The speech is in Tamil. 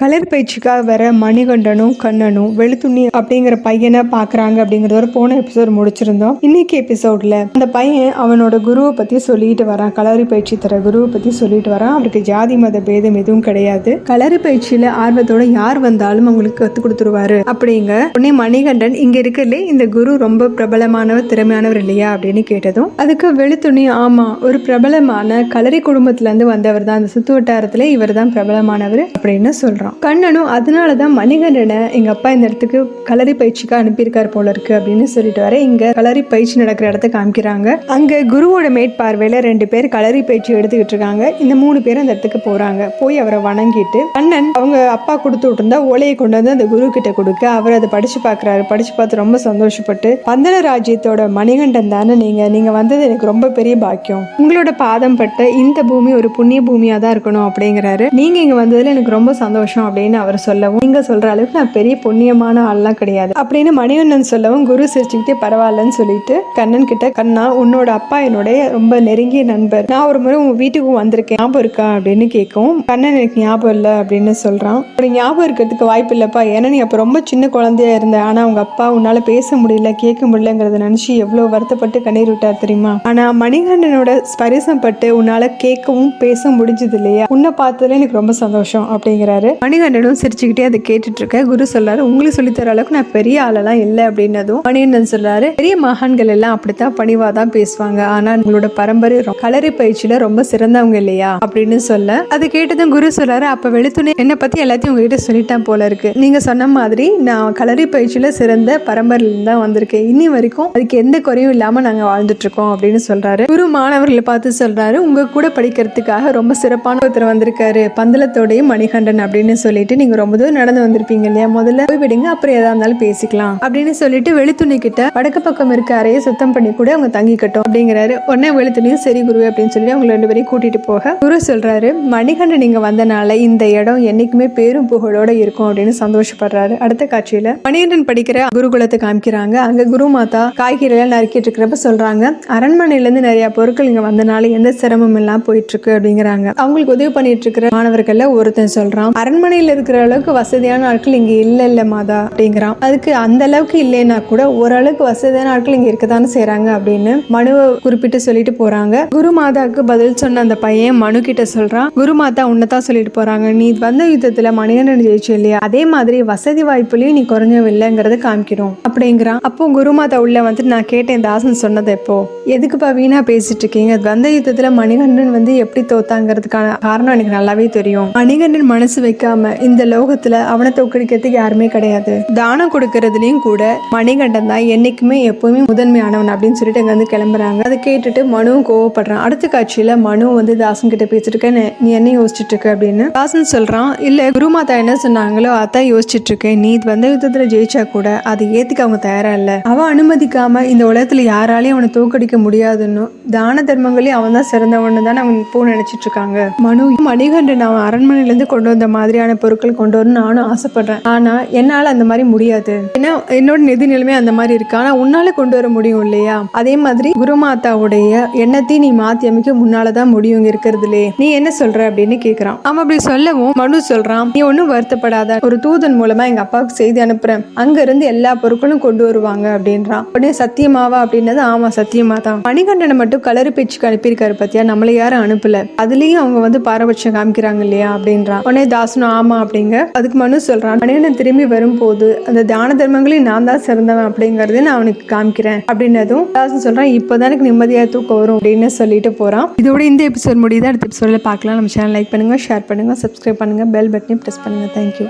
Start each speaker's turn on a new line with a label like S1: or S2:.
S1: கலர் பயிற்சிக்காக வர மணிகண்டனும் கண்ணனும் வெளுத்துண்ணி அப்படிங்கிற பையனை பார்க்குறாங்க அப்படிங்கிறத ஒரு போன எபிசோட் முடிச்சிருந்தோம். இன்னைக்கு எபிசோட்ல அந்த பையன் அவனோட குருவை பற்றி சொல்லிட்டு வரான். கலரி பயிற்சி தர குருவை பற்றி சொல்லிட்டு வரான். அவருக்கு ஜாதி மத பேதம் எதுவும் கிடையாது. கலரி பயிற்சியில் ஆர்வத்தோட யார் வந்தாலும் அவங்களுக்கு கத்து கொடுத்துருவாரு அப்படிங்க உடனே மணிகண்டன் இங்கே இருக்கல இந்த குரு ரொம்ப பிரபலமானவர் திறமையானவர் இல்லையா? அப்படின்னு கேட்டதும் அதுக்கு வெளுத்துணி ஆமாம் ஒரு பிரபலமான கலரி குடும்பத்துலேருந்து வந்தவர் தான். அந்த சுத்து வட்டாரத்தில் இவர் தான் பிரபலமானவர் அப்படின்னு பண்ணுறான் கண்ணனும் அதனால தான் மணிகண்டனை எங்கள் அப்பா இந்த இடத்துக்கு கலரி பயிற்சிக்கு அனுப்பியிருக்கார் போல இருக்கு அப்படின்னு சொல்லிட்டு வர இங்கே கலரி பயிற்சி நடக்கிற இடத்த காமிக்கிறாங்க. அங்கே குருவோட மேற்பார்வையில் ரெண்டு பேர் கலரி பயிற்சி எடுத்துக்கிட்டு இருக்காங்க. இந்த மூணு பேர் அந்த இடத்துக்கு போகிறாங்க போய் அவரை வணங்கிட்டு கண்ணன் அவங்க அப்பா கொடுத்து விட்டுருந்தா ஓலையை கொண்டு வந்து அந்த குரு கிட்ட கொடுக்க அவர் அதை படிச்சு பார்க்குறாரு. படிச்சு பார்த்து ரொம்ப சந்தோஷப்பட்டு பந்தன ராஜ்யத்தோட மணிகண்டன் தானே நீங்கள் நீங்கள் வந்தது எனக்கு ரொம்ப பெரிய பாக்கியம். உங்களோட பாதம் பட்ட இந்த பூமி ஒரு புண்ணிய பூமியாக தான் இருக்கணும் அப்படிங்கிறாரு. நீங்கள் இங்கே வந்ததில் எனக்கு ரொம்ப சந்தோஷம். அப்படின்னு அவர் சொல்லவும் நீங்க சொல்ற அளவுக்கு நான் பெரிய புண்ணியமான ஆள்லாம் கிடையாது. அப்படின்னு மணிவண்ணன் சொல்லவும் குரு சிரிச்சுக்கிட்டே பரவாயில்லன்னு சொல்லிட்டு கண்ணன் கிட்ட கண்ணா உன்னோட அப்பா என்னுடைய ரொம்ப நெருங்கிய நண்பர். நான் ஒரு முறை உன் வீட்டுக்கு வந்திருக்கேன். ஞாபகம் இருக்கா? அப்படின்னு கேட்கும் கண்ணன் எனக்கு ஞாபகம் இல்லை அப்படின்னு சொல்றான். அப்படி ஞாபகம் இருக்கிறதுக்கு வாய்ப்பு இல்லப்பா. ஏன்னா நீ அப்ப ரொம்ப சின்ன குழந்தையா இருந்த. ஆனா உங்க அப்பா உன்னால பேச முடியல கேட்க முடியலங்கிறத நினைச்சு எவ்வளவு வருத்தப்பட்டு கண்ணீர் விட்டார் தெரியுமா? ஆனா மணிகண்டனோட ஸ்பரிசம் பட்டு உன்னால கேட்கவும் பேச முடிஞ்சது இல்லையா? உன்னை பார்த்ததுல எனக்கு ரொம்ப சந்தோஷம் அப்படிங்கிறாரு. மணிகண்டனும் சிரிச்சுக்கிட்டே அதை கேட்டுட்டு இருக்க குரு சொல்றாரு உங்களுக்கு சொல்லித்தர அளவுக்கு நான் பெரிய ஆளெல்லாம் இல்லை அப்படின்னதும் மணிகண்டன் சொல்றாரு. பெரிய மகான்கள் எல்லாம் அப்படித்தான் பணிவா தான் பேசுவாங்க. ஆனா உங்களோட பரம்பரை ரொ- களரி பயிற்சியில ரொம்ப சிறந்தவங்க இல்லையா? அப்படின்னு சொல்ல. அதை கேட்டதும் குரு சொல்றாரு அப்ப வெளுத்துணை என்னை பத்தி எல்லாத்தையும் உங்ககிட்ட சொல்லிட்டேன் போல இருக்கு. நீங்க சொன்ன மாதிரி நான் களரி பயிற்சியில சிறந்த பரம்பரையில தான் வந்திருக்கேன். இனி வரைக்கும் அதுக்கு எந்த குறையும் இல்லாம நாங்க வாழ்ந்துட்டு இருக்கோம் அப்படின்னு சொல்றாரு. குரு மாணவர்களை பார்த்து சொல்றாரு உங்க கூட படிக்கிறதுக்காக ரொம்ப சிறப்பான ஒருத்தர் வந்திருக்காரு. பந்தளத்தோடையும் மணிகண்டன் அப்படின்னு சொல்லிட்டு நீங்க ரொம்ப தூரம் நடந்து வந்திருப்பீங்க இல்லையா? முதல்ல போய் விடுங்க அப்புறம் எதா இருந்தாலும் பேசிக்கலாம். அப்படின்னு சொல்லிட்டு வெளுத்துணி கிட்ட வடக்கு பக்கம் இருக்க அறையை சுத்தம் பண்ணி கூட அவங்க தங்கிக்கட்டும் அப்படிங்கிறாரு. உடனே வெளுத்துணியும் சரி குரு அப்படின்னு சொல்லி அவங்க ரெண்டு பேரையும் கூட்டிட்டு போக குரு சொல்றாரு மணிகண்டன் நீங்க வந்தனால இந்த இடம் என்னைக்குமே பேரும் புகழோட இருக்கும் அப்படின்னு சந்தோஷப்படுறாரு. அடுத்த காட்சியில மணிகண்டன் படிக்கிற குருகுலத்தை காமிக்கிறாங்க. அங்க குரு மாதா காய்கறிகள் நறுக்கிட்டு இருக்கிறப்ப சொல்றாங்க அரண்மனையில இருந்து நிறைய பொருட்கள் இங்க வந்தனால எந்த சிரமம் எல்லாம் போயிட்டு இருக்கு அப்படிங்கிறாங்க. அவங்களுக்கு உதவி பண்ணிட்டு இருக்கிற மாணவர்கள்ல ஒருத்தன் சொல்றான் அரண்மனையில இருக்கிற அளவுக்கு வசதியான ஆட்கள் இங்கே இல்லை இல்லை மாதா அப்படிங்கிறான். அதுக்கு அந்த அளவுக்கு இல்லைன்னா கூட ஓரளவுக்கு வசதியான ஆட்கள் இங்கே இருக்கதானே செய்றாங்க அப்படின்னு மனுவை குறிப்பிட்டு சொல்லிட்டு போறாங்க. குரு மாதாவுக்கு பதில் சொன்ன அந்த பையன் மனு கிட்ட சொல்றான். குரு மாதா உன்னதான் சொல்லிட்டு போறாங்க. நீ வந்த யுத்தத்தில் மணிகண்டன் ஜெயிச்சு இல்லையா? அதே மாதிரி வசதி வாய்ப்புலையும் நீ குறைஞ்சவில்லைங்கிறத காமிக்கிறோம் அப்படிங்கிறான். அப்போ குருமாதா உள்ள வந்துட்டு நான் கேட்டேன் தாசன் சொன்னது எப்போ? எதுக்குப்பா வீணா பேசிட்டு இருக்கீங்க வந்த யுத்தத்தில் மணிகண்டன் வந்து எப்படி தோத்தாங்கிறதுக்கான காரணம் எனக்கு நல்லாவே தெரியும். மணிகண்டன் மனசு வைக்காம இந்த லோகத்துல அவனை தோக்கடிக்கிறதுக்கு யாருமே கிடையாது. தானம் கொடுக்கறதுலயும் கூட மணிகண்டன் தான் என்னைக்குமே எப்பவுமே முதன்மையானவன் அப்படின்னு சொல்லிட்டு அங்க வந்து கிளம்புறாங்க. அதை கேட்டுட்டு மனுவும் கோவப்படுறான். அடுத்த காட்சியில மனு வந்து தாசன் கிட்ட பேசிட்டு இருக்க "நீ- என்ன யோசிச்சுட்டு இருக்க அப்படின்னு. தாசன் சொல்றான் இல்ல குருமாதா என்ன சொன்னாங்களோ அதான் யோசிச்சுட்டு இருக்கேன் நீ வந்த யுத்தத்துல ஜெயிச்சா கூட அதை ஏத்துக்க அவங்க தயாரா இல்ல. அவ அனுமதிக்காம இந்த உலகத்துல யாராலையும் அவனை தோக்கடிக்க முடியாதுன்னு தான தர்மங்களையும் அவன் தான் சிறந்தவன்னு தானே அவன் இப்போ நினைச்சிட்டு இருக்காங்க மனு மணிகண்டன் அவன் அரண்மனையில இருந்து கொண்டு வந்த மாதிரி மாதிரியான பொருட்கள் கொண்டு வரணும்னு நானும் ஆசைப்படுறேன். ஆனா என்னால அந்த மாதிரி முடியாது. ஏன்னா என்னோட நிதி நிலைமை அந்த மாதிரி இருக்கு. ஆனா உன்னால கொண்டு வர முடியும் இல்லையா? அதே மாதிரி குருமாதாவுடைய எண்ணத்தையும் நீ மாத்தி அமைக்க முன்னாலதான் முடியும் இங்க இருக்கிறதுலே. நீ என்ன சொல்ற அப்படின்னு கேக்குறான். அவன் அப்படி சொல்லவும் மனு சொல்றான். நீ ஒன்றும் வருத்தப்படாத. ஒரு தூதன் மூலமா எங்க அப்பாவுக்கு செய்தி அனுப்புறேன். அங்க இருந்து எல்லா பொருட்களும் கொண்டு வருவாங்க அப்படின்றான். உடனே சத்தியமாவா அப்படின்னது ஆமா சத்தியமா தான் மணிகண்டனை மட்டும் கலரு பேச்சுக்கு அனுப்பியிருக்காரு பத்தியா? நம்மள யாரும் அனுப்பல. அதுலயும் அவங்க வந்து பாரபட்சம் காமிக்கிறாங்க இல்லையா? அப்படின்றான். உடனே தாசனும் ஆமாம் அப்படிங்க. அதுக்கு மனு சொல்கிறான் மணிகண்டன் திரும்பி வரும்போது அந்த தான தர்மங்களையும் நான் தான் சிறந்தவன் அப்படிங்கிறது நான் அவனுக்கு காமிக்கிறேன் அப்படின்னதும் தாசன் சொல்கிறான் இப்போ தான் எனக்கு நிம்மதியாக தூக்கம் வரும் அப்படின்னு சொல்லிட்டு போகிறான் இதோட இந்த எபிசோட் முடியுது? அடுத்த எபிசோடில் பார்க்கலாம். நம்ம சேனல் லைக் பண்ணுங்கள் ஷேர் பண்ணுங்க சப்ஸ்கிரைப் பண்ணுங்கள் பெல் பட்டனையும் ப்ரெஸ் பண்ணுங்கள் தேங்க்யூ